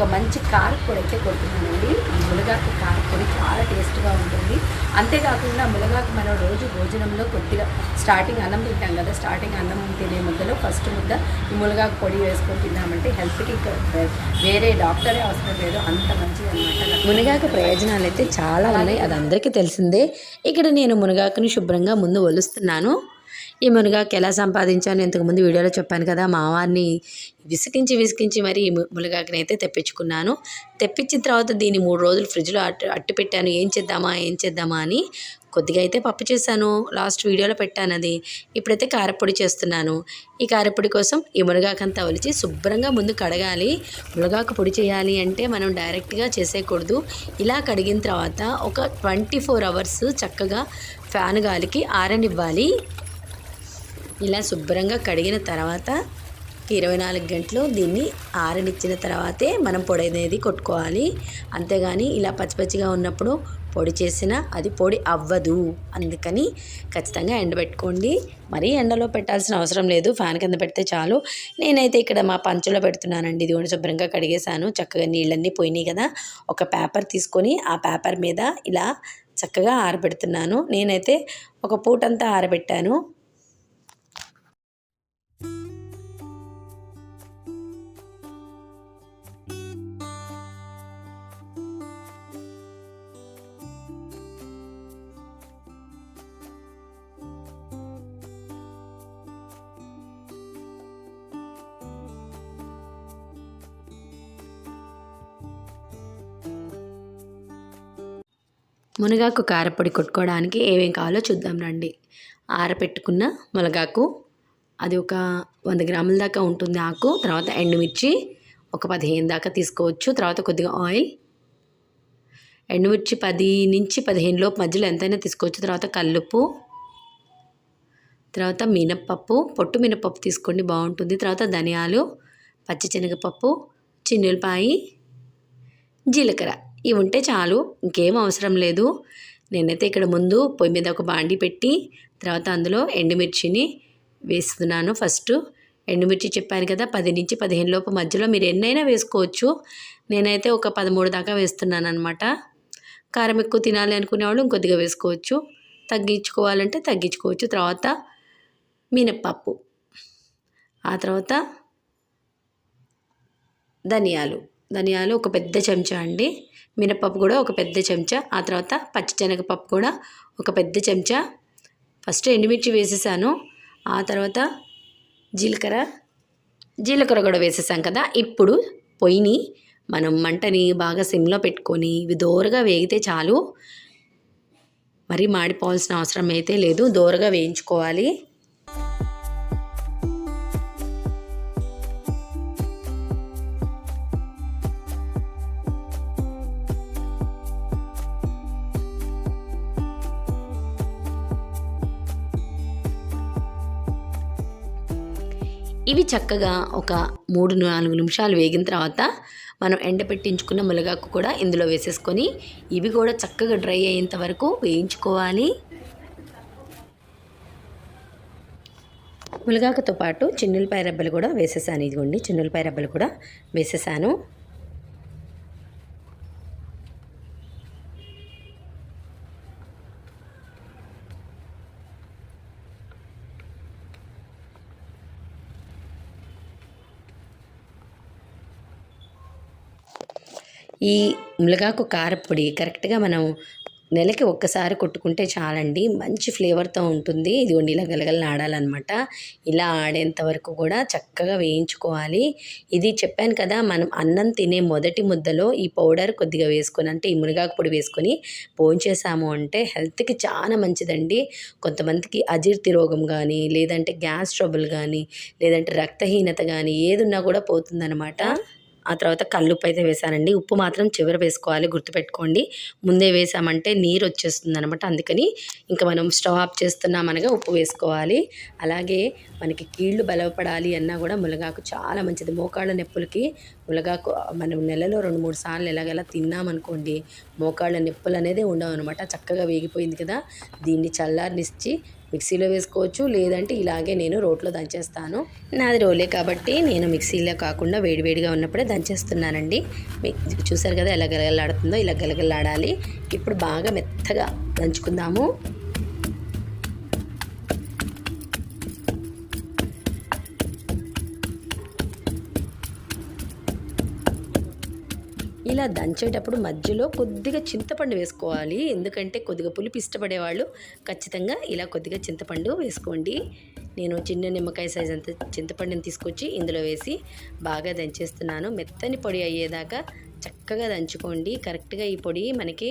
ఒక మంచి కారపొడి అయితే కొడుతున్నానండి. ఈ మునగాకు కారపొడి చాలా టేస్ట్గా ఉంటుంది. అంతేకాకుండా మునగాకు మనం రోజు భోజనంలో కొద్దిగా స్టార్టింగ్ అన్నం తింటాం కదా స్టార్టింగ్ అన్నం తినే ముద్దలో ఫస్ట్ ముద్ద ఈ మునగాకు పొడి వేసుకొని తిన్నామంటే హెల్త్కి వేరే డాక్టరే అవసరం లేదు. అంత మంచిది అనమాట మునగాకు ప్రయోజనాలు అయితే చాలా ఉన్నాయి. అది అందరికీ తెలిసిందే. ఇక్కడ నేను మునగాకుని శుభ్రంగా ముందు ఒలుస్తున్నాను. ఈ మునగాకు ఎలా సంపాదించాను ఇంతకుముందు వీడియోలో చెప్పాను కదా మా వారిని విసికించి విసికించి మరి ఈ మునగాకుని అయితే తెప్పించుకున్నాను. తెప్పించిన తర్వాత దీన్ని మూడు రోజులు ఫ్రిడ్జ్లో అట్టు అట్టు పెట్టాను. ఏం చేద్దామా ఏం చేద్దామా అని కొద్దిగా అయితే పప్పు చేశాను. లాస్ట్ వీడియోలో పెట్టాను అది. ఇప్పుడైతే కారపొడి చేస్తున్నాను. ఈ కారపొడి కోసం ఈ మునగాకంతా ఒలిచి శుభ్రంగా ముందు కడగాలి. మునగాకు పొడి చేయాలి అంటే మనం డైరెక్ట్గా చేసేయకూడదు. ఇలా కడిగిన తర్వాత ఒక ట్వంటీ ఫోర్ అవర్స్ చక్కగా ఫ్యాన్ గాలికి ఆరనివ్వాలి. ఇలా శుభ్రంగా కడిగిన తర్వాత ఇరవై నాలుగు గంటలు దీన్ని ఆరనిచ్చిన తర్వాతే మనం పొడి అనేది కొట్టుకోవాలి. అంతేగాని ఇలా పచ్చిపచ్చిగా ఉన్నప్పుడు పొడి చేసినా అది పొడి అవ్వదు. అందుకని ఖచ్చితంగా ఎండబెట్టుకోండి. మరీ ఎండలో పెట్టాల్సిన అవసరం లేదు. ఫ్యాన్ కింద పెడితే చాలు. నేనైతే ఇక్కడ మా పంచులో పెడుతున్నానండి. ఇది కూడా శుభ్రంగా కడిగేశాను. చక్కగా నీళ్ళన్నీ పోయినాయి కదా. ఒక పేపర్ తీసుకొని ఆ పేపర్ మీద ఇలా చక్కగా ఆరబెడుతున్నాను. నేనైతే ఒక పూటంతా ఆరబెట్టాను. మునగాకు కారపొడి కొట్టుకోవడానికి ఏమేం కావాలో చూద్దాం రండి. ఆరపెట్టుకున్న మునగాకు అది ఒక వంద గ్రాముల దాకా ఉంటుంది ఆకు తర్వాత ఎండుమిర్చి ఒక పదిహేను దాకా తీసుకోవచ్చు తర్వాత కొద్దిగా ఆయిల్. ఎండుమిర్చి పది నుంచి పదిహేను లోపు మధ్యలో ఎంతైనా తీసుకోవచ్చు తర్వాత కల్లుప్పు తర్వాత మినప్పప్పు పొట్టు మినప్పప్పు తీసుకోండి బాగుంటుంది. తర్వాత ధనియాలు పచ్చిశనగపప్పు చిన్నులపాయి జీలకర్ర. ఇవి ఉంటే చాలు ఇంకేం అవసరం లేదు. నేనైతే ఇక్కడ ముందు పొయ్యి మీద ఒక బాండి పెట్టి తర్వాత అందులో ఎండుమిర్చిని వేస్తున్నాను. ఫస్ట్ ఎండుమిర్చి చెప్పాను కదా పది నుంచి పదిహేను లోపు మధ్యలో మీరు ఎన్నైనా వేసుకోవచ్చు. నేనైతే ఒక పదమూడు దాకా వేస్తున్నాను అనమాట కారం ఎక్కువ తినాలి అనుకునే వాళ్ళు ఇంకొద్దిగా వేసుకోవచ్చు. తగ్గించుకోవాలంటే తగ్గించుకోవచ్చు. తర్వాత మినప్పప్పు ఆ తర్వాత ధనియాలు. ధనియాలు ఒక పెద్ద చెంచా అండి. మినపప్పు కూడా ఒక పెద్ద చెంచా ఆ తర్వాత పచ్చిశనగపప్పు కూడా ఒక పెద్ద చెంచా. ఫస్ట్ ఎండుమిర్చి వేసేసాను. ఆ తర్వాత జీలకర్ర జీలకర్ర కూడా వేసేసాం కదా. ఇప్పుడు పొయ్యిని మనం మంటని బాగా సిమ్లో పెట్టుకొని ఇవి దోరగా వేగితే చాలు. మరీ మాడిపోవాల్సిన అవసరం అయితే లేదు. దోరగా వేయించుకోవాలి. చక్కగా ఒక మూడు నాలుగు నిమిషాలు వేగిన తర్వాత మనం ఎండపెట్టించుకున్న మునగాకు కూడా ఇందులో వేసేసుకొని ఇవి కూడా చక్కగా డ్రై అయ్యేంత వరకు వేయించుకోవాలి. మునగాకుతో పాటు చిన్నులపాయ రెబ్బలు కూడా వేసేసాను. ఇదిగోండి చిన్నులపాయ రెబ్బలు కూడా వేసేసాను. ఈ మునగాకు కారపొడి కరెక్ట్గా మనం నెలకి ఒక్కసారి కొట్టుకుంటే చాలండి. మంచి ఫ్లేవర్తో ఉంటుంది. ఇది ఇలా గలగల ఆడాలన్నమాట. ఇలా ఆడేంత వరకు కూడా చక్కగా వేయించుకోవాలి. ఇది చెప్పాను కదా మనం అన్నం తినే మొదటి ముద్దలో ఈ పౌడర్ కొద్దిగా వేసుకొని అంటే ఈ మునగాకు పొడి వేసుకొని పోంచేసాము అంటే హెల్త్కి చాలా మంచిదండి. కొంతమందికి అజీర్తి రోగం కానీ లేదంటే గ్యాస్ ట్రబుల్ కానీ లేదంటే రక్తహీనత కానీ ఏదున్నా కూడా పోతుందన్నమాట. ఆ తర్వాత కల్లుప్పు అయితే వేసానండి ఉప్పు మాత్రం చివర వేసుకోవాలి గుర్తుపెట్టుకోండి. ముందే వేసామంటే నీరు వచ్చేస్తుంది అనమాట అందుకని ఇంకా మనం స్టవ్ ఆఫ్ చేస్తున్నామనగా ఉప్పు వేసుకోవాలి. అలాగే మనకి కీళ్ళు బలపడాలి అన్నా కూడా మునగాకు చాలా మంచిది. మోకాళ్ళ నొప్పులకి మునగాకు మనం నెలలో రెండు మూడు సార్లు ఎలాగెలా తిన్నామనుకోండి మోకాళ్ళ నొప్పులు అనేది ఉండవు అనమాట చక్కగా వేగిపోయింది కదా. దీన్ని చల్లారినిచ్చి మిక్సీలో వేసుకోవచ్చు లేదంటే ఇలాగే నేను రోట్లో దంచేస్తాను. నాది రోలే కాబట్టి నేను మిక్సీలో కాకుండా వేడివేడిగా ఉన్నప్పుడే దంచేస్తున్నానండి. మీకు చూసారు కదా ఎలా గలగలాడుతుందో ఇలా గలగలాడాలి. ఇప్పుడు బాగా మెత్తగా దంచుకుందాము. ఇలా దంచేటప్పుడు మధ్యలో కొద్దిగా చింతపండు వేసుకోవాలి. ఎందుకంటే కొద్దిగా పులుపు ఇష్టపడేవాళ్ళు ఖచ్చితంగా ఇలా కొద్దిగా చింతపండు వేసుకోండి. నేను చిన్న నిమ్మకాయ సైజ్ అంత చింతపండుని తీసుకొచ్చి ఇందులో వేసి బాగా దంచేస్తున్నాను. మెత్తని పొడి అయ్యేదాకా చక్కగా దంచుకోండి. కరెక్ట్గా ఈ పొడి మనకి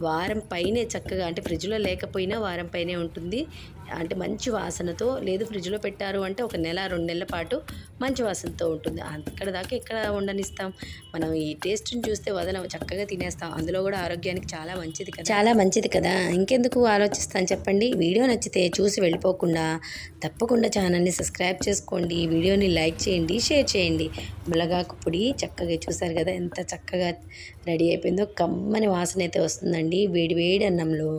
వారం పైనే చక్కగా అంటే ఫ్రిడ్జ్లో లేకపోయినా వారం పైనే ఉంటుంది. అంటే మంచి వాసనతో లేదు ఫ్రిడ్జ్లో పెట్టారు అంటే ఒక నెల రెండు నెలల పాటు మంచి వాసనతో ఉంటుంది. అక్కడ దాకా ఎక్కడ ఉండనిస్తాం? మనం ఈ టేస్ట్ని చూస్తే వదలం చక్కగా తినేస్తాం. అందులో కూడా ఆరోగ్యానికి చాలా మంచిది కదా. చాలా మంచిది కదా. ఇంకెందుకు ఆలోచిస్తాను చెప్పండి. వీడియో నచ్చితే చూసి వెళ్ళిపోకుండా తప్పకుండా ఛానల్ని సబ్స్క్రైబ్ చేసుకోండి. వీడియోని లైక్ చేయండి షేర్ చేయండి. ములగాకు పొడి చక్కగా చూసారు కదా ఎంత చక్కగా రెడీ అయిపోయిందో. కమ్మని వాసన అయితే వస్తుందండి. వేడి వేడి అన్నంలో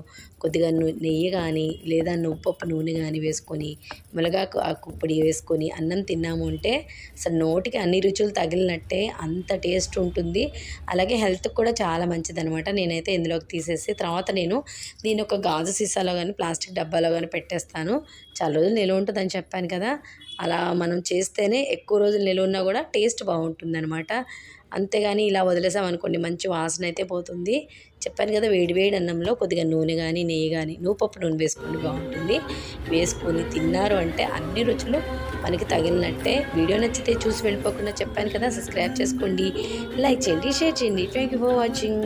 కొద్దిగా నెయ్యి కానీ లేదా నువ్వుపప్పు నూనె కానీ వేసుకొని మునగాకు ఆకు పొడి వేసుకొని అన్నం తిన్నాము అంటే అసలు నోటికి అన్ని రుచులు తగిలినట్టే అంత టేస్ట్ ఉంటుంది. అలాగే హెల్త్కి కూడా చాలా మంచిది అనమాట నేనైతే ఇందులోకి తీసేసి తర్వాత నేను దీని ఒక గాజు సీసాలో కానీ ప్లాస్టిక్ డబ్బాలో కానీ పెట్టేస్తాను. చాలా రోజులు నిల్వ ఉంటుందని చెప్పాను కదా. అలా మనం చేస్తేనే ఎక్కువ రోజులు నిల్వ ఉన్నా కూడా టేస్ట్ బాగుంటుంది అనమాట అంతేగాని ఇలా వదిలేసామనుకోండి మంచి వాసన అయితే పోతుంది. చెప్పాను కదా వేడి వేడి అన్నంలో కొద్దిగా నూనె కానీ నెయ్యి కానీ నువ్వుపప్పు నూనె వేసుకోండి బాగుంటుంది. వేసుకొని తిన్నారు అంటే అన్ని రుచులు మనకి తగిలినట్టే. వీడియో నచ్చితే చూసి వెళ్ళిపోకుండా చెప్పాను కదా సబ్స్క్రైబ్ చేసుకోండి. లైక్ చేయండి షేర్ చేయండి. థ్యాంక్ యూ ఫర్ వాచింగ్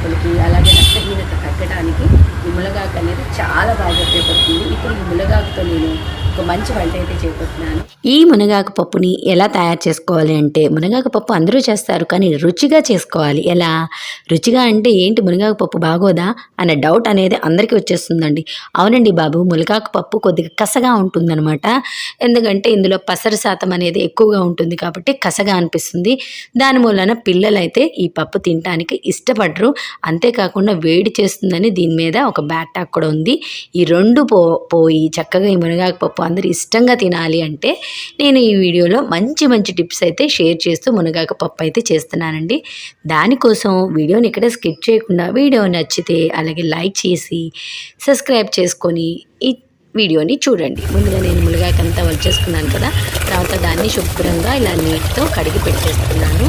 నొప్పులకి అలాగే రక్తహీనత తగ్గడానికి ఈ మునగాకు అనేది చాలా బాగా ఉపయోగపడుతుంది. ఇప్పుడు ఈ మునగాకుతో నేను ఒక మంచి వంట అయితే చేయబోతున్నాను ఈ మునగాకు పప్పుని ఎలా తయారు చేసుకోవాలి అంటే మునగాకు పప్పు అందరూ చేస్తారు కానీ రుచిగా చేసుకోవాలి. ఎలా? రుచిగా అంటే ఏంటి? మునగాకు పప్పు బాగోదా? అనే డౌట్ అనేది అందరికీ వచ్చేస్తుందండి. అవునండి బాబు మునగాకు పప్పు కొద్దిగా కసగా ఉంటుందన్నమాట. ఎందుకంటే ఇందులో పసరు శాతం అనేది ఎక్కువగా ఉంటుంది కాబట్టి కసగా అనిపిస్తుంది. దాని మూలన పిల్లలైతే ఈ పప్పు తినడానికి ఇష్టపడరు. అంతేకాకుండా వేడి చేస్తుందని దీని మీద ఒక బ్యాటాక్ కూడా ఉంది. ఈ రెండు పో పోయి చక్కగా ఈ మునగాకు పప్పు అందరూ ఇష్టంగా తినాలి అంటే నేను ఈ వీడియోలో మంచి మంచి టిప్స్ అయితే షేర్ చేస్తూ మునగాకు పప్పు అయితే చేస్తున్నానండి. దానికోసం వీడియోని ఇక్కడ స్కిప్ చేయకుండా వీడియో నచ్చితే అలాగే లైక్ చేసి సబ్స్క్రైబ్ చేసుకొని ఈ వీడియోని చూడండి. ముందుగా నేను మునగాకంతా వల్చేసుకున్నాను కదా తర్వాత దాన్ని శుభ్రంగా ఇలా నీటితో కడిగి పెట్టేస్తున్నాను.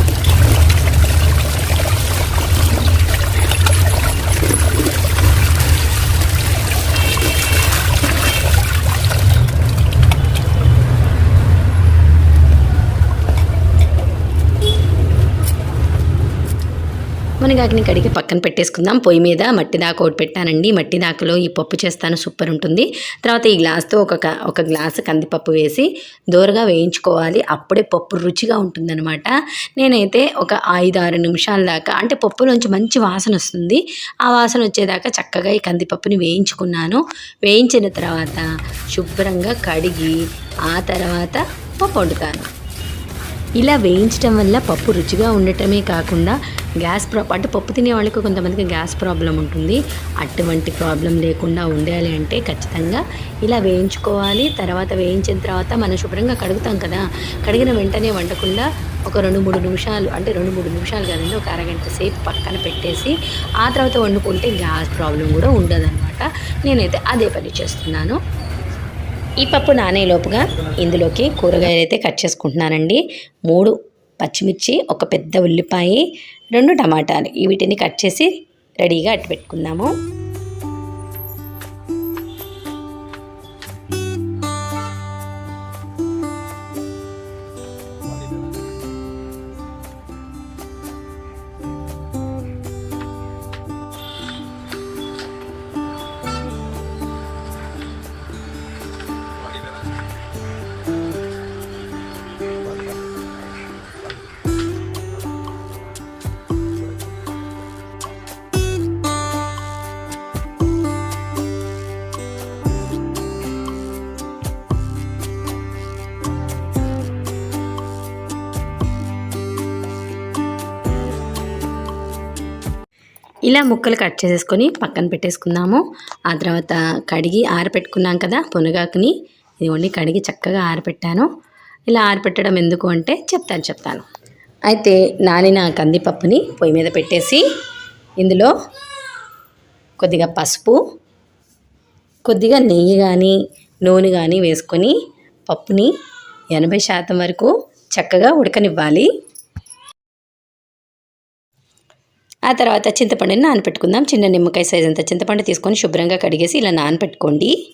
మునగాకుని కడిగి పక్కన పెట్టేసుకుందాం. పొయ్యి మీద మట్టి దాకా ఒకటి పెట్టానండి. మట్టి దాకలో ఈ పప్పు చేస్తాను. సూపర్ ఉంటుంది. తర్వాత ఈ గ్లాస్తో ఒక ఒక గ్లాసు కందిపప్పు వేసి దూరగా వేయించుకోవాలి. అప్పుడే పప్పు రుచిగా ఉంటుందన్నమాట. నేనైతే ఒక ఐదు ఆరు నిమిషాల దాకా అంటే పప్పులోంచి మంచి వాసన వస్తుంది. ఆ వాసన వచ్చేదాకా చక్కగా ఈ కందిపప్పుని వేయించుకున్నాను. వేయించిన తర్వాత శుభ్రంగా కడిగి ఆ తర్వాత పప్పు వండుతాను. ఇలా వేయించడం వల్ల పప్పు రుచిగా ఉండటమే కాకుండా గ్యాస్ ప్రా అంటే పప్పు తినే వాళ్ళకి కొంతమందికి గ్యాస్ ప్రాబ్లం ఉంటుంది. అటువంటి ప్రాబ్లం లేకుండా ఉండాలి అంటే ఖచ్చితంగా ఇలా వేయించుకోవాలి. తర్వాత వేయించిన తర్వాత మనం శుభ్రంగా కడుగుతాం కదా కడిగిన వెంటనే వండకుండా ఒక రెండు మూడు నిమిషాలు అంటే రెండు మూడు నిమిషాలు కదండి ఒక అరగంట సేపు పక్కన పెట్టేసి ఆ తర్వాత వండుకుంటే గ్యాస్ ప్రాబ్లం కూడా ఉండదన్నమాట. నేనైతే అదే పని చేస్తున్నాను. ఈ పప్పు నానేలోపుగా ఇందులోకి కూరగాయలు అయితే కట్ చేసుకుంటున్నానండి. మూడు పచ్చిమిర్చి ఒక పెద్ద ఉల్లిపాయ రెండు టమాటాలు. వీటిని కట్ చేసి రెడీగా అట్టు పెట్టుకుందాము ఇలా ముక్కలు కట్ చేసేసుకొని పక్కన పెట్టేసుకుందాము. ఆ తర్వాత కడిగి ఆరపెట్టుకున్నాం కదా పునగాకుని. ఇదిగోండి కడిగి చక్కగా ఆరపెట్టాను. ఇలా ఆరపెట్టడం ఎందుకు అంటే చెప్తాను చెప్తాను. అయితే నానిన కందిపప్పుని పొయ్యి మీద పెట్టేసి ఇందులో కొద్దిగా పసుపు కొద్దిగా నెయ్యి కానీ నూనె కానీ వేసుకొని పప్పుని ఎనభై శాతం వరకు చక్కగా ఉడకనివ్వాలి. ఆ తర్వాత చింతపండుని నానపెట్టుకుందాం. చిన్న నిమ్మకాయ సైజ్ అంత చింతపండు తీసుకొని శుభ్రంగా కడిగేసి ఇలా నానపెట్టుకోండి.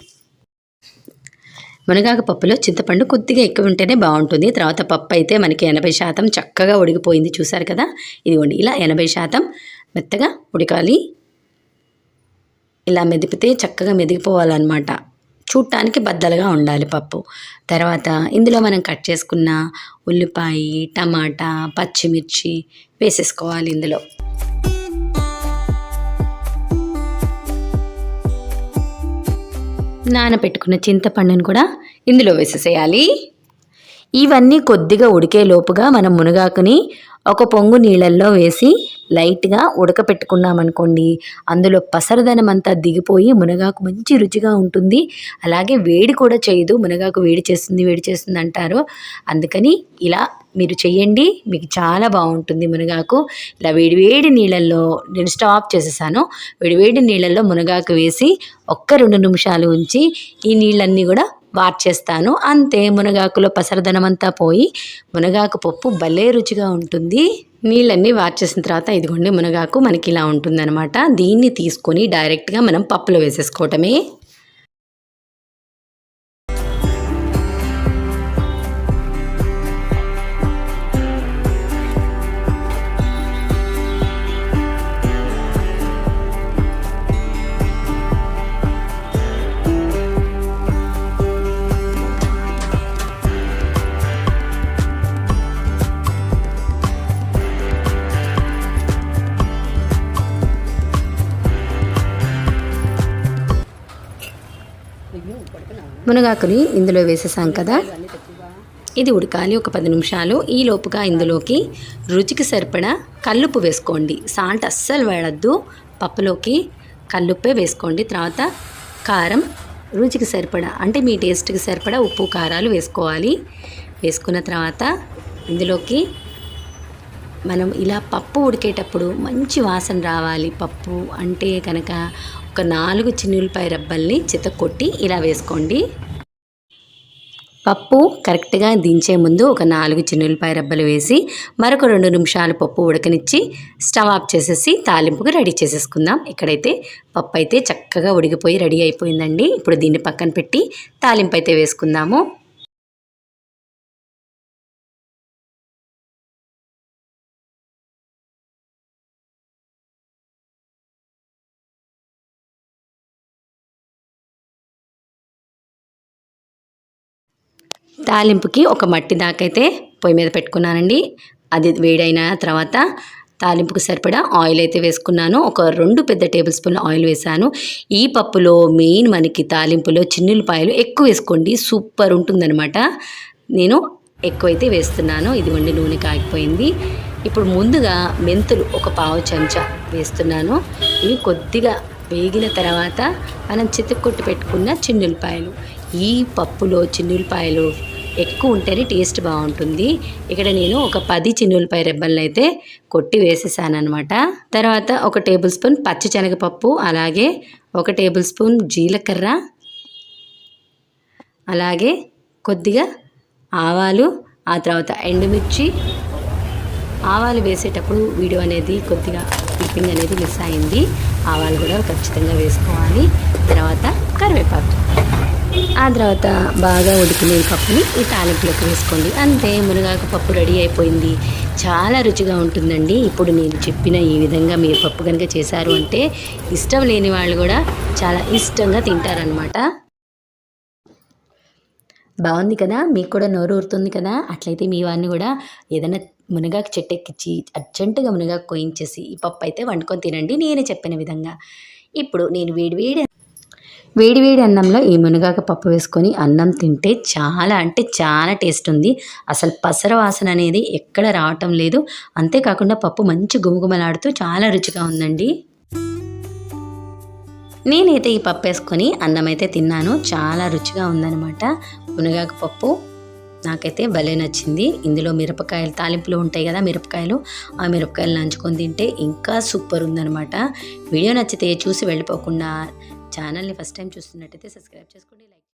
మునగాకు పప్పులో చింతపండు కొద్దిగా ఎక్కువ ఉంటేనే బాగుంటుంది. తర్వాత పప్పు అయితే మనకి ఎనభై శాతం చక్కగా ఉడికిపోయింది. చూసారు కదా? ఇదిగోండి ఇలా ఎనభై శాతం మెత్తగా ఉడకాలి. ఇలా మెదిపితే చక్కగా మెదిగిపోవాలన్నమాట. చూడటానికి బద్దలుగా ఉండాలి పప్పు. తర్వాత ఇందులో మనం కట్ చేసుకున్న ఉల్లిపాయ టమాటా పచ్చిమిర్చి వేసేసుకోవాలి ఇందులో. నానబెట్టుకున్న చింతపండును కూడా ఇందులో వేసేసేయాలి. ఇవన్నీ కొద్దిగా ఉడికే లోపుగా మనం మునగాకుని ఒక పొంగు నీళ్ళల్లో వేసి లైట్గా ఉడకపెట్టుకున్నామనుకోండి అందులో పసరదనం అంతా దిగిపోయి మునగాకు మంచి రుచిగా ఉంటుంది. అలాగే వేడి కూడా చేయదు మునగాకు వేడి చేస్తుంది వేడి చేస్తుంది అంటారు. అందుకని ఇలా మీరు చేయండి మీకు చాలా బాగుంటుంది మునగాకు. ఇలా వేడివేడి నీళ్ళల్లో నేను స్టాప్ చేసేసాను. వేడివేడి నీళ్ళల్లో మునగాకు వేసి ఒక్క రెండు నిమిషాలు ఉంచి ఈ నీళ్ళన్నీ కూడా వార్చేస్తాను అంతే మునగాకులో పసరదనం అంతా పోయి మునగాకు పప్పు భలే రుచిగా ఉంటుంది. నీళ్ళన్నీ వార్చేసిన తర్వాత ఇదిగోండి మునగాకు మనకి ఇలా ఉంటుందన్నమాట. దీన్ని తీసుకొని డైరెక్ట్గా మనం పప్పులో వేసేసుకోవటమే. మునగాకుని ఇందులో వేసేసాం కదా. ఇది ఉడకాలి ఒక పది నిమిషాలు. ఈ లోపుగా ఇందులోకి రుచికి సరిపడా కల్లుప్పు వేసుకోండి. సాల్ట్ అస్సలు వేయద్దు. పప్పులోకి కల్లుప్పే వేసుకోండి. తర్వాత కారం రుచికి సరిపడా అంటే మీ టేస్ట్కి సరిపడా ఉప్పు కారాలు వేసుకోవాలి. వేసుకున్న తర్వాత ఇందులోకి మనం ఇలా పప్పు ఉడికేటప్పుడు మంచి వాసన రావాలి. పప్పు అంటే కనుక ఒక నాలుగు చిన్నులపాయ రబ్బల్ని చితకొట్టి ఇలా వేసుకోండి. పప్పు కరెక్ట్గా దించే ముందు ఒక నాలుగు చిన్నులపాయ రబ్బలు వేసి మరొక రెండు నిమిషాలు పప్పు ఉడకనిచ్చి స్టవ్ ఆఫ్ చేసేసి తాలింపుకి రెడీ చేసేసుకుందాం. ఇక్కడైతే పప్పు అయితే చక్కగా ఉడికిపోయి రెడీ అయిపోయిందండి. ఇప్పుడు దీన్ని పక్కన పెట్టి తాలింపు అయితే వేసుకుందాము. తాలింపుకి ఒక మట్టి దాకైతే పొయ్యి మీద పెట్టుకున్నానండి. అది వేడైన తర్వాత తాలింపుకు సరిపడా ఆయిల్ అయితే వేసుకున్నాను. ఒక రెండు పెద్ద టేబుల్ స్పూన్ల ఆయిల్ వేసాను. ఈ పప్పులో మెయిన్ మనకి తాలింపులో చిన్నులపాయలు ఎక్కువ వేసుకోండి. సూపర్ ఉంటుందన్నమాట. నేను ఎక్కువైతే వేస్తున్నాను. ఇదిగోండి నూనె కాగిపోయింది. ఇప్పుడు ముందుగా మెంతులు ఒక పావు చెంచా వేస్తున్నాను. ఇవి కొద్దిగా వేగిన తర్వాత మనం చితుక్కొట్టు పెట్టుకున్న చిన్నులపాయలు. ఈ పప్పులో చిన్నులపాయలు ఎక్కువ ఉంటేనే టేస్ట్ బాగుంటుంది. ఇక్కడ నేను ఒక పది చిన్నులపై రెబ్బలను అయితే కొట్టి వేసేసాను అనమాట తర్వాత ఒక టేబుల్ స్పూన్ పచ్చి శనగపప్పు అలాగే ఒక టేబుల్ స్పూన్ జీలకర్ర అలాగే కొద్దిగా ఆవాలు ఆ తర్వాత ఎండుమిర్చి. ఆవాలు వేసేటప్పుడు వీడియో అనేది కొద్దిగా క్లిప్పింగ్ అనేది మిస్ అయింది. ఆవాలు కూడా ఖచ్చితంగా వేసుకోవాలి. తర్వాత కరివేపాకు. ఆ తర్వాత బాగా ఉడికిన ఈ పప్పుని ఈ తాలింపులోకి వేసుకోండి. అంతే మునగాకు పప్పు రెడీ అయిపోయింది. చాలా రుచిగా ఉంటుందండి. ఇప్పుడు నేను చెప్పిన ఈ విధంగా మీరు పప్పు కనుక చేశారు అంటే ఇష్టం లేని వాళ్ళు కూడా చాలా ఇష్టంగా తింటారనమాట బాగుంది కదా? మీకు కూడా నోరు ఊరుతుంది కదా? అట్లయితే మీ వారిని కూడా ఏదైనా మునగాకు చెట్టు ఎక్కించి అర్జెంటుగా మునగాకు కోయించేసి ఈ పప్పు అయితే వండుకొని తినండి. నేను చెప్పిన విధంగా. ఇప్పుడు నేను వేడి వేడి వేడివేడి అన్నంలో ఈ మునగాకు పప్పు వేసుకొని అన్నం తింటే చాలా అంటే చాలా టేస్ట్ ఉంది. అసలు పసర వాసన అనేది ఎక్కడ రావటం లేదు. అంతేకాకుండా పప్పు మంచి గుమగుమలాడుతూ చాలా రుచిగా ఉందండి. నేనైతే ఈ పప్పు వేసుకొని అన్నం అయితే తిన్నాను. చాలా రుచిగా ఉందన్నమాట. మునగాకు పప్పు నాకైతే భలే నచ్చింది. ఇందులో మిరపకాయలు తాలింపులు ఉంటాయి కదా మిరపకాయలు ఆ మిరపకాయలు నంచుకొని తింటే ఇంకా సూపర్ ఉందన్నమాట. వీడియో నచ్చితే చూసి వెళ్ళిపోకుండా ఛానల్ని ఫస్ట్ టైం చూస్తున్నట్టయితే సబ్స్క్రైబ్ చేసుకోండి.